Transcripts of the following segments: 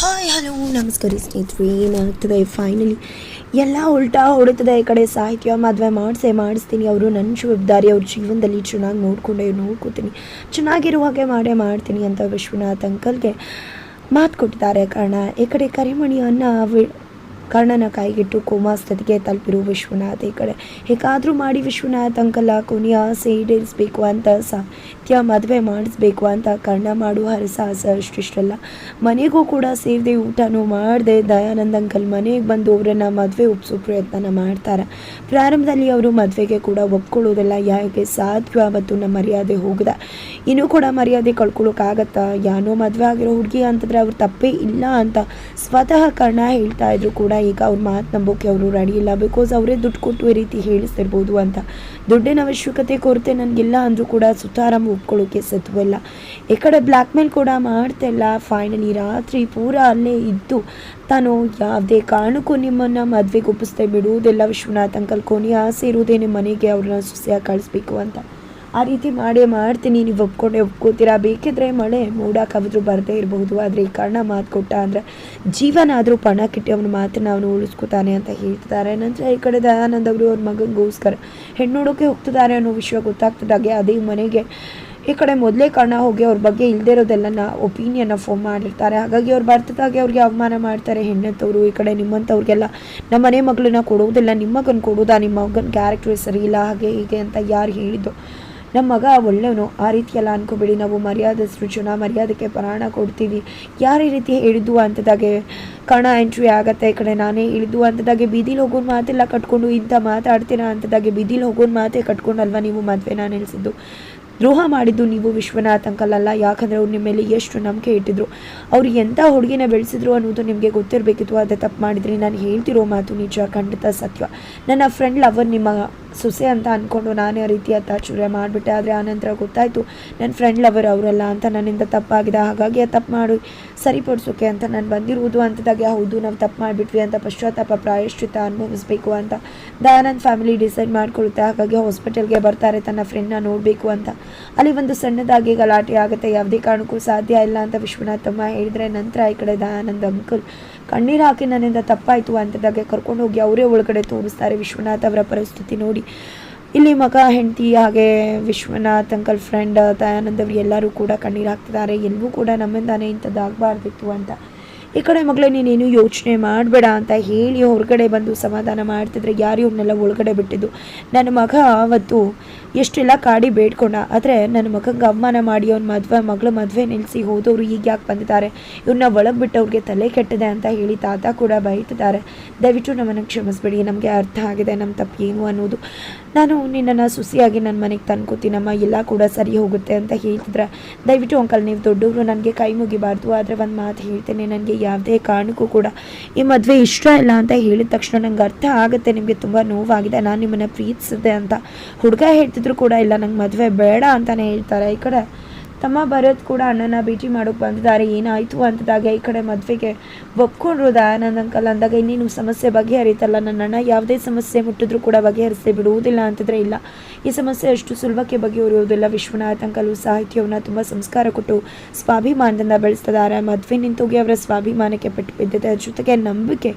Hi hello ನಮಸ್ಕಾರ ಸ್ನೇಹಿತರು, ಏನಾಗ್ತದೆ? ಫೈನಲಿ ಎಲ್ಲ ಉಲ್ಟಾ ಹೊಡಿತದೆ ಈ ಕಡೆ. ಸಾಹಿತ್ಯ ಮದುವೆ ಮಾಡಿಸೇ ಮಾಡಿಸ್ತೀನಿ. ಅವರು ನನ್ನ ಶುಭದಾರಿ ಅವ್ರ ಜೀವನದಲ್ಲಿ ಚೆನ್ನಾಗಿ ನೋಡಿಕೊಂಡೆ, ನೋಡ್ಕೋತೀನಿ. ಚೆನ್ನಾಗಿರುವ ಹಾಗೆ ಮಾಡೇ ಮಾಡ್ತೀನಿ ಅಂತ ವಿಶ್ವನಾಥ್ ಅಂಕಲ್ಗೆ ಮಾತು ಕೊಟ್ಟಿದ್ದಾರೆ. ಕಾರಣ, ಈ ಕಡೆ ಕರಿಮಣಿಯನ್ನು ಕರ್ಣನ ಕೈಗಿಟ್ಟು ಕೋಮಾ ಸ್ಥಿತಿಗೆ ತಲುಪಿರೋ ವಿಶ್ವನಾಥ್ ಈ ಕಡೆ ಹೇಗಾದರೂ ಮಾಡಿ ವಿಶ್ವನಾಥ್ ಅಂಕಲ ಕೊನೆಯ ಆಸೆ ಈಡೇರಿಸಬೇಕು ಅಂತ ಸಾಹಿತ್ಯ ಮದುವೆ ಮಾಡಿಸ್ಬೇಕು ಅಂತ ಕರ್ಣ ಮಾಡುವ ಹರಸಾಹಸ ಅಷ್ಟಿಷ್ಟಲ್ಲ. ಮನೆಗೂ ಕೂಡ ಸೇರಿದೆ ಊಟನೂ ಮಾಡಿದೆ ದಯಾನಂದ್ ಅಂಕಲ್ ಮನೆಗೆ ಬಂದು ಅವರನ್ನು ಮದುವೆ ಒಪ್ಸೋ ಪ್ರಯತ್ನ ಮಾಡ್ತಾರೆ. ಪ್ರಾರಂಭದಲ್ಲಿ ಅವರು ಮದುವೆಗೆ ಕೂಡ ಒಪ್ಕೊಳ್ಳೋದಿಲ್ಲ ಯಾಕೆ ಸಾಧ್ಯ ಮತ್ತು ನಮ್ಮ ಮರ್ಯಾದೆ ಹೋಗಿದೆ? ಇನ್ನೂ ಕೂಡ ಮರ್ಯಾದೆ ಕಳ್ಕೊಳ್ಳೋಕ್ಕಾಗತ್ತಾ ಯಾನೋ ಮದುವೆ ಆಗಿರೋ ಹುಡುಗಿ ಅಂತಂದರೆ ಅವ್ರು ತಪ್ಪೇ ಇಲ್ಲ ಅಂತ ಸ್ವತಃ ಕರ್ಣ ಹೇಳ್ತಾ ಇದ್ರು ಕೂಡ ಈಗ ಅವ್ರ ಮಾತು ನಂಬೋಕೆ ಅವರು ರೆಡಿ ಇಲ್ಲ. ಬಿಕಾಸ್ ಅವರೇ ದುಡ್ಡು ಕೊಟ್ಟು ಈ ರೀತಿ ಹೇಳಿಸ್ತಿರ್ಬೋದು ಅಂತ. ದುಡ್ಡಿನ ಅವಶ್ಯಕತೆ ಕೊರತೆ ನನಗಿಲ್ಲ ಅಂದರೂ ಕೂಡ ಸುತಾರಾಮ್ ಒಪ್ಕೊಳ್ಳೋಕೆ ಸತ್ವಲ್ಲ ಈ ಕಡೆ ಬ್ಲ್ಯಾಕ್ ಮೇಲ್ ಕೂಡ ಮಾಡ್ತಿಲ್ಲ ಫೈನಲಿ ರಾತ್ರಿ ಪೂರ ಅಲ್ಲೇ ಇದ್ದು ತಾನು ಯಾವುದೇ ಕಾರಣಕ್ಕೂ ನಿಮ್ಮನ್ನು ಮದುವೆಗೆ ಒಪ್ಪಿಸ್ದೆ ಬಿಡುವುದಿಲ್ಲ. ವಿಶ್ವನಾಥ್, ಅಂಕಲ್ ಕೊನೆ ಆಸೆ ಇರುವುದೇ ನಿಮ್ಮ ಮನೆಗೆ ಅವ್ರನ್ನ ಸೊಸೆಯಾಗಿ ಕಳಿಸ್ಬೇಕು ಅಂತ. ಆ ರೀತಿ ಮಾಡೇ ಮಾಡ್ತೀನಿ, ನೀವು ಒಪ್ಕೊಂಡೆ ಒಪ್ಕೋತೀರಾ? ಬೇಕಿದ್ರೆ ಮಳೆ ಮೋಡ ಕವಿದ್ರು ಬರದೇ ಇರಬಹುದು ಆದರೆ ಈ ಕಾರಣ ಮಾತು ಕೊಟ್ಟ ಅಂದರೆ ಜೀವನ ಆದರೂ ಪಣ ಕಿಟ್ಟಿ ಅವನ ಮಾತನ್ನು ಅವನು ಉಳಿಸ್ಕೊತಾನೆ ಅಂತ ಹೇಳ್ತಿದ್ದಾರೆ. ನಂತರ ಈ ಕಡೆ ದಯಾನಂದ ಅವರು ಅವ್ರ ಮಗನಿಗೋಸ್ಕರ ಹೆಣ್ಣು ನೋಡೋಕೆ ಹೋಗ್ತಿದ್ದಾರೆ ಅನ್ನೋ ವಿಷಯ ಗೊತ್ತಾಗ್ತಿದ್ದಾಗೆ ಅದೇ ಮನೆಗೆ ಈ ಕಡೆ ಮೊದಲೇ ಕಾರಣ ಹೋಗಿ ಅವ್ರ ಬಗ್ಗೆ ಇಲ್ಲದೇ ಇರೋದೆಲ್ಲ ಒಪಿನಿಯನ್ನ ಫೋನ್ ಮಾಡಿರ್ತಾರೆ. ಹಾಗಾಗಿ ಅವ್ರು ಬರ್ತದಾಗೆ ಅವ್ರಿಗೆ ಅವಮಾನ ಮಾಡ್ತಾರೆ ಹೆಣ್ಣಂತವ್ರು. ಈ ಕಡೆ ನಿಮ್ಮಂಥವ್ರಿಗೆಲ್ಲ ನಮ್ಮ ಮನೆ ಮಗಳನ್ನ ಕೊಡೋದಿಲ್ಲ ನಿಮ್ಮ ಮಗನ ಕೊಡೋದಾ, ನಿಮ್ಮ ಮಗನ ಕ್ಯಾರೆಕ್ಟರ್ ಸರಿ ಇಲ್ಲ, ಹಾಗೆ ಹೀಗೆ ಅಂತ ಯಾರು ಹೇಳಿದ್ದು? ನಮ್ಮ ಮಗ ಒಳ್ಳೆಯವನು ಆ ರೀತಿಯೆಲ್ಲ ಅನ್ಕೋಬೇಡಿ. ನಾವು ಮರ್ಯಾದೆ ಸೃಜನ ಮರ್ಯಾದಕ್ಕೆ ಪ್ರಾಣ ಕೊಡ್ತೀವಿ. ಯಾರು ಈ ರೀತಿ ಹೇಳಿದ್ದು ಅಂತದಾಗೆ ಕಣ ಎಂಟ್ರಿ ಆಗತ್ತೆ ಈ ಕಡೆ ನಾನೇ ಇಳಿದು ಅಂತದಾಗೆ ಬೀದಿಲಿ ಹೋಗೋನ್ ಮಾತೆಲ್ಲ ಕಟ್ಕೊಂಡು ಇಂಥ ಮಾತಾಡ್ತೀರಾ ಅಂತದಾಗೆ ಬೀದಿಲಿ ಹೋಗೋನ್ ಮಾತೇ ಕಟ್ಕೊಂಡಲ್ವಾ ನೀವು ಮದುವೆನ ನಿಲ್ಲಿಸಿದ್ದು ದ್ರೋಹ ಮಾಡಿದ್ದು ನೀವು ವಿಶ್ವನಾಥ್ ಅಂಕಲ್ ಯಾಕಂದರೆ ಅವ್ರು ನಿಮ್ಮ ಮೇಲೆ ಎಷ್ಟು ನಂಬಿಕೆ ಇಟ್ಟಿದ್ರು. ಅವ್ರು ಎಂಥ ಹುಡುಗಿನ ಬೆಳೆಸಿದ್ರು ಅನ್ನೋದು ನಿಮಗೆ ಗೊತ್ತಿರಬೇಕಿತ್ತು. ಅದೇ ತಪ್ಪು ಮಾಡಿದ್ರಿ. ನಾನು ಹೇಳ್ತಿರೋ ಮಾತು ನಿಜ, ಖಂಡಿತ ಸತ್ಯ. ನನ್ನ ಫ್ರೆಂಡ್ ಲವರ್ ನಿಮ್ಮ ಸೊಸೆ ಅಂತ ಅಂದ್ಕೊಂಡು ನಾನೇ ಆ ರೀತಿ ಅತ್ತಾಚುರ್ಯ ಮಾಡಿಬಿಟ್ಟೆ. ಆದರೆ ಆನಂತರ ಗೊತ್ತಾಯಿತು ನನ್ನ ಫ್ರೆಂಡ್ ಲವರ್ ಅವರಲ್ಲ ಅಂತ ನನ್ನಿಂದ ತಪ್ಪಾಗಿದೆ. ಹಾಗಾಗಿ ಆ ತಪ್ಪು ಮಾಡಿ, ಸರಿಪಡಿಸೋಕೆ ಅಂತ ನಾನು ಬಂದಿರುವುದು ಅಂತದಾಗೆ, ಹೌದು, ನಾವು ತಪ್ಪು ಮಾಡಿಬಿಟ್ವಿ ಅಂತ ಪಶ್ಚಾತ್ತಾಪ ಪ್ರಾಯಶ್ಚಿತ ಅನುಭವಿಸ್ಬೇಕು ಅಂತ ದಯಾನಂದ್ ಫ್ಯಾಮಿಲಿ ಡಿಸೈಡ್ ಮಾಡ್ಕೊಳ್ಳುತ್ತೆ. ಹಾಗಾಗಿ ಹಾಸ್ಪಿಟಲ್ಗೆ ಬರ್ತಾರೆ ತನ್ನ ಫ್ರೆಂಡ್ನ ನೋಡಬೇಕು ಅಂತ. ಅಲ್ಲಿ ಒಂದು ಸಣ್ಣದಾಗಿ ಗಲಾಟೆ ಆಗುತ್ತೆ. ಯಾವುದೇ ಕಾರಣಕ್ಕೂ ಸಾಧ್ಯ ಇಲ್ಲ ಅಂತ ವಿಶ್ವನಾಥ್ ತಮ್ಮ ಹೇಳಿದ್ರೆ, ನಂತರ ಈ ಕಡೆ ದಯಾನಂದ್ ಅಂಕಲ್ ಕಣ್ಣೀರು ಹಾಕಿ ನನ್ನಿಂದ ತಪ್ಪಾಯಿತು ಅಂತದಾಗೆ ಕರ್ಕೊಂಡು ಹೋಗಿ ಅವರೇ ಒಳಗಡೆ ತೋರಿಸ್ತಾರೆ. ವಿಶ್ವನಾಥ್ ಅವರ ಪರಿಸ್ಥಿತಿ ನೋಡಿ ಇಲ್ಲಿ ಮಗ, ಹೆಂಡತಿ ಹಾಗೆ ವಿಶ್ವನಾಥ್ ಅಂಕಲ್ ಫ್ರೆಂಡ್ ದಯಾನಂದ್ ಎಲ್ಲರೂ ಕೂಡ ಕಣ್ಣೀರು ಹಾಕ್ತಿದ್ದಾರೆ ಎಲ್ಲವೂ ಕೂಡ ನಮ್ಮಿಂದಾನೆ ಇಂಥದ್ದು ಆಗಬಾರ್ದಿತ್ತು ಅಂತ. ಈ ಕಡೆ ಮಗಳೇ, ನೀನೇನು ಯೋಚನೆ ಮಾಡಬೇಡ ಅಂತ ಹೇಳಿ ಹೊರಗಡೆ ಬಂದು ಸಮಾಧಾನ ಮಾಡ್ತಿದ್ರೆ ಯಾರು ಇವ್ರನ್ನೆಲ್ಲ ಒಳಗಡೆ ಬಿಟ್ಟಿದ್ದು. ನನ್ನ ಮಗ ಅವತ್ತು ಎಷ್ಟೆಲ್ಲ ಕಾಡಿ ಬೇಡ್ಕೊಂಡ. ಆದರೆ ನನ್ನ ಮಗಂಗೆ ಅವಮಾನ ಮಾಡಿ, ಅವ್ನ ಮದುವೆ, ಮಗಳು ಮದುವೆ ನಿಲ್ಲಿಸಿ ಹೋದವರು ಈಗ ಯಾಕೆ ಬಂದಿದ್ದಾರೆ? ಇವ್ರನ್ನ ಒಳಗೆ ಬಿಟ್ಟು ಅವ್ರಿಗೆ ತಲೆ ಕೆಟ್ಟಿದೆ ಅಂತ ಹೇಳಿ ತಾತ ಕೂಡ ಬೈತಿದ್ದಾರೆ. ದಯವಿಟ್ಟು ನಮ್ಮನ್ನು ಕ್ಷಮಿಸ್ಬೇಡಿ, ನಮಗೆ ಅರ್ಥ ಆಗಿದೆ ನಮ್ಮ ತಪ್ಪು ಏನು ಅನ್ನೋದು. ನಾನು ನಿನ್ನನ್ನು ಸುಸಿಯಾಗಿ ನನ್ನ ಮನೆಗೆ ತಂದ್ಕೋತೀನಮ್ಮ ಎಲ್ಲ ಕೂಡ ಸರಿ ಹೋಗುತ್ತೆ ಅಂತ ಹೇಳ್ತಿದ್ರೆ. ದಯವಿಟ್ಟು ಅಂಕಲ್, ನೀವು ದೊಡ್ಡವರು, ನನಗೆ ಕೈ ಮುಗಿಬಾರ್ದು. ಆದರೆ ಒಂದು ಮಾತು ಹೇಳ್ತೇನೆ, ನನಗೆ ಯಾವುದೇ ಕಾರಣಕ್ಕೂ ಕೂಡ. ಈ ಮದುವೆ ಇಷ್ಟ ಇಲ್ಲ ಅಂತ ಹೇಳಿದ ತಕ್ಷಣ ನನಗೆ ಅರ್ಥ ಆಗುತ್ತೆ, ನಿಮಗೆ ತುಂಬ ನೋವಾಗಿದೆ, ನಾನು ನಿಮ್ಮನ್ನು ಪ್ರೀತಿಸಿದೆ ಅಂತ ಹುಡುಗ ಹೇಳ್ತಿದ್ರು ಕೂಡ ಇಲ್ಲ, ನಂಗೆ ಮದುವೆ ಬೇಡ ಅಂತಲೇ ಹೇಳ್ತಾರೆ. ಈ ಕಡೆ ತಮ್ಮ ಭರತ್ ಕೂಡ ಅಣ್ಣನ ಭೇಟಿ ಮಾಡೋಕೆ ಬಂದಿದ್ದಾರೆ. ಏನಾಯಿತು ಅಂತದಾಗ ಈ ಕಡೆ ಮದುವೆಗೆ ಒಪ್ಕೊಂಡ್ರು ದಯಾನಂದ್ ಅಂಕಲ್ ಅಂದಾಗ ಇನ್ನೇನು ಸಮಸ್ಯೆ ಬಗೆಹರಿತಲ್ಲ. ನನ್ನ ಅಣ್ಣ ಯಾವುದೇ ಸಮಸ್ಯೆ ಮುಟ್ಟಿದ್ರು ಕೂಡ ಬಗೆಹರಿಸಿ ಬಿಡುವುದಿಲ್ಲ ಅಂತಂದರೆ ಇಲ್ಲ. ಈ ಸಮಸ್ಯೆ ಅಷ್ಟು ಸುಲಭಕ್ಕೆ ಬಗೆಹರಿಯುವುದಿಲ್ಲ. ವಿಶ್ವನಾಥ್ ಅಂಕಲು ಸಾಹಿತ್ಯವನ್ನು ತುಂಬ ಸಂಸ್ಕಾರ ಕೊಟ್ಟು ಸ್ವಾಭಿಮಾನದಿಂದ ಬೆಳೆಸ್ತಿದ್ದಾರೆ. ಮದುವೆ ನಿಂತೋಗಿ ಅವರ ಸ್ವಾಭಿಮಾನಕ್ಕೆ ಪೆಟ್ಟು ಬಿದ್ದಿದೆ. ಜೊತೆಗೆ ನಂಬಿಕೆ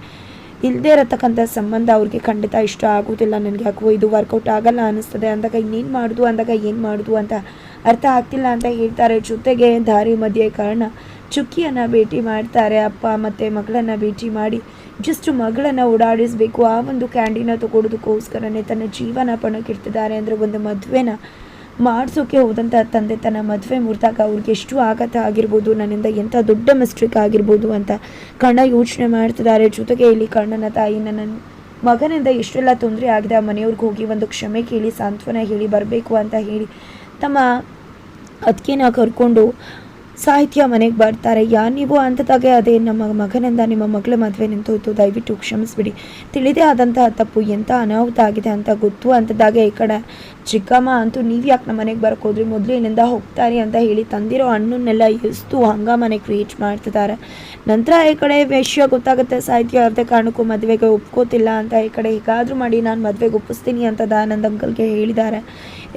ಇಲ್ಲದೇ ಇರತಕ್ಕಂಥ ಸಂಬಂಧ ಅವ್ರಿಗೆ ಖಂಡಿತ ಇಷ್ಟ ಆಗೋದಿಲ್ಲ ನನಗೆ ಯಾಕೋ ಇದು ವರ್ಕೌಟ್ ಆಗಲ್ಲ ಅನ್ನಿಸ್ತದೆ. ಅಂದಾಗ ಇನ್ನೇನು ಮಾಡೋದು? ಅಂದಾಗ ಏನು ಮಾಡೋದು ಅಂತ ಅರ್ಥ ಆಗ್ತಿಲ್ಲ ಅಂತ ಹೇಳ್ತಾರೆ. ಜೊತೆಗೆ ದಾರಿ ಮಧ್ಯೆ ಕಾರಣ ಚುಕ್ಕಿಯನ್ನು ಭೇಟಿ ಮಾಡ್ತಾರೆ. ಅಪ್ಪ ಮತ್ತು ಮಗಳನ್ನು ಭೇಟಿ ಮಾಡಿ ಜಸ್ಟ್ ಮಗಳನ್ನು ಓಡಾಡಿಸ್ಬೇಕು. ಆ ಒಂದು ಕ್ಯಾಂಡಿನ ತಗೊಳ್ಳೋದಕ್ಕೋಸ್ಕರನೇ ತನ್ನ ಜೀವನ ಪಣಕ್ಕಿಡ್ತಿದ್ದಾರೆ. ಅಂದರೆ ಒಂದು ಮದುವೆನ ಮಾಡಿಸೋಕೆ ಹೋದಂಥ ತಂದೆ ತನ್ನ ಮದುವೆ ಮುರಿದಾಗ ಅವ್ರಿಗೆ ಎಷ್ಟು ಆಘಾತ ಆಗಿರ್ಬೋದು, ನನ್ನಿಂದ ಎಂಥ ದೊಡ್ಡ ಮಿಸ್ಟೇಕ್ ಆಗಿರ್ಬೋದು ಅಂತ ಕಣ್ಣ ಯೋಚನೆ ಮಾಡ್ತಿದ್ದಾರೆ. ಜೊತೆಗೆ ಇಲ್ಲಿ ಕಣ್ಣನ ತಾಯಿ ನನ್ನ ಮಗನಿಂದ ಎಷ್ಟೆಲ್ಲ ತೊಂದರೆ ಆಗಿದೆ, ಆ ಮನೆಯವ್ರಿಗೆ ಹೋಗಿ ಒಂದು ಕ್ಷಮೆ ಕೇಳಿ, ಸಾಂತ್ವನ ಹೇಳಿ, ಬರಬೇಕು ಅಂತ ಹೇಳಿ ತಮ್ಮ ಅದಕ್ಕೆನ ಕರ್ಕೊಂಡು ಸಾಹಿತ್ಯ ಮನೆಗೆ ಬರ್ತಾರೆ. ಯಾ, ನೀವು ಅಂತದಾಗೆ ಅದೇ ನಮ್ಮ ಮಗನಿಂದ ನಿಮ್ಮ ಮಗಳ ಮದುವೆ ನಿಂತೋಯ್ತು ದಯವಿಟ್ಟು ಕ್ಷಮಿಸ್ಬಿಡಿ. ತಿಳಿದೇ ಆದಂತಹ ತಪ್ಪು ಎಂಥ ಅನಾಹುತ ಆಗಿದೆ ಅಂತ ಗೊತ್ತು. ಅಂತದಾಗೆ ಈ ಕಡೆ ಚಿಕ್ಕಮ್ಮ ಅಂತೂ ನೀವು ಯಾಕೆ ನಮ್ಮ ಮನೆಗೆ ಬರಕೋದ್ರಿ ಮೊದಲಿನಿಂದ ಹೋಗ್ತಾರೆ ಅಂತ ಹೇಳಿ ತಂದಿರೋ ಹಣ್ಣನ್ನೆಲ್ಲ ಎಷ್ಟು ಹಂಗಾಮನೆ ಕ್ರಿಯೇಟ್ ಮಾಡ್ತಿದ್ದಾರೆ. ನಂತರ ಈ ಕಡೆ ವಿಷಯ ಗೊತ್ತಾಗುತ್ತೆ. ಸಾಹಿತ್ಯ ಅರ್ಧ ಕಾರಣಕ್ಕೂ ಮದುವೆಗೆ ಒಪ್ಕೋತಿಲ್ಲ ಅಂತ ಈ ಕಡೆ ಹೇಗಾದ್ರೂ ಮಾಡಿ ನಾನು ಮದುವೆಗೆ ಒಪ್ಪಿಸ್ತೀನಿ ಅಂತ ದಾನಂದ್ ಅಂಕಲ್ಗೆ ಹೇಳಿದ್ದಾರೆ.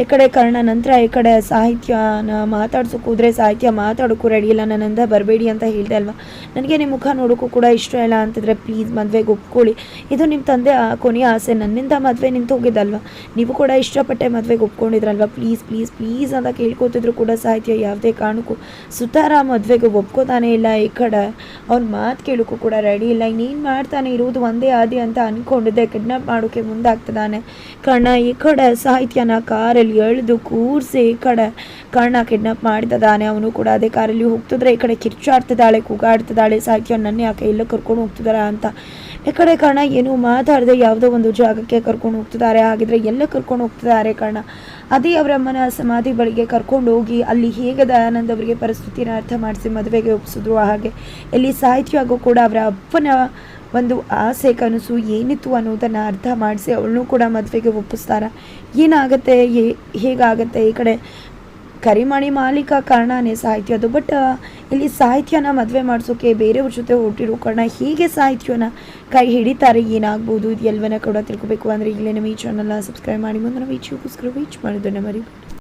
ಈ ಕಡೆ ಕಾರಣ ನಂತರ ಈ ಕಡೆ ಸಾಹಿತ್ಯನ ಮಾತಾಡ್ಸೋಕೆ ಹೋದ್ರೆ ಸಾಹಿತ್ಯ ಮಾತಾಡೋ ಮಾಡೋಕ್ಕೂ ರೆಡಿ ಇಲ್ಲ. ನನ್ನಿಂದ ಬರಬೇಡಿ ಅಂತ ಹೇಳಿದೆ ಅಲ್ವಾ? ನನಗೆ ನಿಮ್ಮ ಮುಖ ನೋಡೋಕ್ಕೂ ಕೂಡ ಇಷ್ಟ ಇಲ್ಲ ಅಂತಿದ್ರೆ ಪ್ಲೀಸ್ ಮದುವೆಗೆ ಒಪ್ಕೊಳ್ಳಿ. ಇದು ನಿಮ್ಮ ತಂದೆ ಕೊನೆಯ ಆಸೆ. ನನ್ನಿಂದ ಮದುವೆ ನಿಂತು ಹೋಗಿದ್ದಲ್ವ ನೀವು ಕೂಡ ಇಷ್ಟಪಟ್ಟೆ ಮದುವೆಗೆ ಒಪ್ಕೊಂಡಿದ್ರಲ್ವಾ? ಪ್ಲೀಸ್ ಪ್ಲೀಸ್ ಪ್ಲೀಸ್ ಅಂತ ಕೇಳ್ಕೊತಿದ್ರು ಕೂಡ ಸಾಹಿತ್ಯ ಯಾವುದೇ ಕಾರಣಕ್ಕೂ. ಸುತಾರ ಮದುವೆಗೆ ಒಪ್ಕೋತಾನೆ ಇಲ್ಲ ಈ ಕಡೆ. ಅವ್ನ ಮಾತು ಕೇಳೋಕ್ಕೂ ಕೂಡ ರೆಡಿ ಇಲ್ಲ. ಇನ್ನೇನು ಮಾಡ್ತಾನೆ? ಇರುವುದು ಒಂದೇ ಆದಿ ಅಂತ ಅಂದ್ಕೊಂಡಿದ್ದೆ ಕಿಡ್ನಾಪ್ ಮಾಡೋಕ್ಕೆ ಮುಂದಾಗ್ತದಾನೆ ಕಣ್ಣ ಈ ಕಡೆ ಸಾಹಿತ್ಯನ ಕಾರಲ್ಲಿ ಎಳೆದು ಕೂರಿಸಿ ಈ ಕಡೆ ಕಣ್ಣ ಕಿಡ್ನಾಪ್ ಮಾಡ್ತಿದ್ದಾನೆ. ಅವನು ಕೂಡ ಅದೇ ಕಾರಲ್ಲಿ ಹೋಗ್ತಿದ್ರೆ ಈ ಕಡೆ ಕಿರ್ಚಾಡ್ತಿದ್ದಾಳೆ, ಕೂಗಾಡ್ತಿದ್ದಾಳೆ ಸಾಕಿ ನನ್ನ ಯಾಕೆ ಎಲ್ಲ ಕರ್ಕೊಂಡು ಹೋಗ್ತಿದಾರ ಅಂತ. ಈ ಕಡೆ ಕಾರಣ ಏನು ಮಾತಾಡದೆ ಯಾವುದೋ ಒಂದು ಜಾಗಕ್ಕೆ ಕರ್ಕೊಂಡು ಹೋಗ್ತಿದ್ದಾರೆ, ಹಾಗಿದ್ರೆ ಎಲ್ಲ ಕರ್ಕೊಂಡು ಹೋಗ್ತಿದ್ದಾರೆ ಕಾರಣ? ಅದೇ ಅವರ ಅಮ್ಮನ ಸಮಾಧಿ ಬಳಿಗೆ ಕರ್ಕೊಂಡು ಹೋಗಿ ಅಲ್ಲಿ ಹೇಗೆ ದಯಾನಂದ್ ಅವರಿಗೆ ಪರಿಸ್ಥಿತಿನ ಅರ್ಥ ಮಾಡಿಸಿ ಮದುವೆಗೆ ಒಪ್ಪಿಸಿದ್ರು. ಹಾಗೆ ಇಲ್ಲಿ ಆಗೋ ಕೂಡ ಅವರ ಅಪ್ಪನ ಒಂದು ಆಸೆ, ಕನಸು ಏನಿತ್ತು ಅನ್ನೋದನ್ನು ಅರ್ಥ ಮಾಡಿಸಿ ಅವಳನ್ನೂ ಕೂಡ ಮದುವೆಗೆ ಒಪ್ಪಿಸ್ತಾರ. ಏನಾಗುತ್ತೆ ಹೇಗಾಗುತ್ತೆ ಈ ಕಡೆ? ಕರಿಮಣಿ ಮಾಲೀಕ ಕಾರಣನೇ ಸಾಹಿತ್ಯದು ಬಟ್ ಇಲ್ಲಿ ಸಾಹಿತ್ಯನ ಮದುವೆ ಮಾಡಿಸೋಕೆ ಬೇರೆಯವ್ರ ಜೊತೆ ಹೊರಟಿರೋ ಕಾರಣ ಹೀಗೆ ಸಾಹಿತ್ಯನ ಕೈ ಹಿಡಿತಾರೆ ಏನಾಗ್ಬೋದು? ಇದು ಎಲ್ಲವನ್ನ ಕೂಡ ತಿಳ್ಕೊಬೇಕು. ಅಂದರೆ ಇಲ್ಲೇ ನಮ್ಮ ಈ ಚಾನಲ್ನ ಸಬ್ಸ್ಕ್ರೈಬ್ ಮಾಡಿ. ಮುಂದೆ ನಾವು ಈಚೆಗೋಸ್ಕರ ರೀಚ್ ಮಾಡೋದನ್ನು ಮರಿಬೇಡಿ.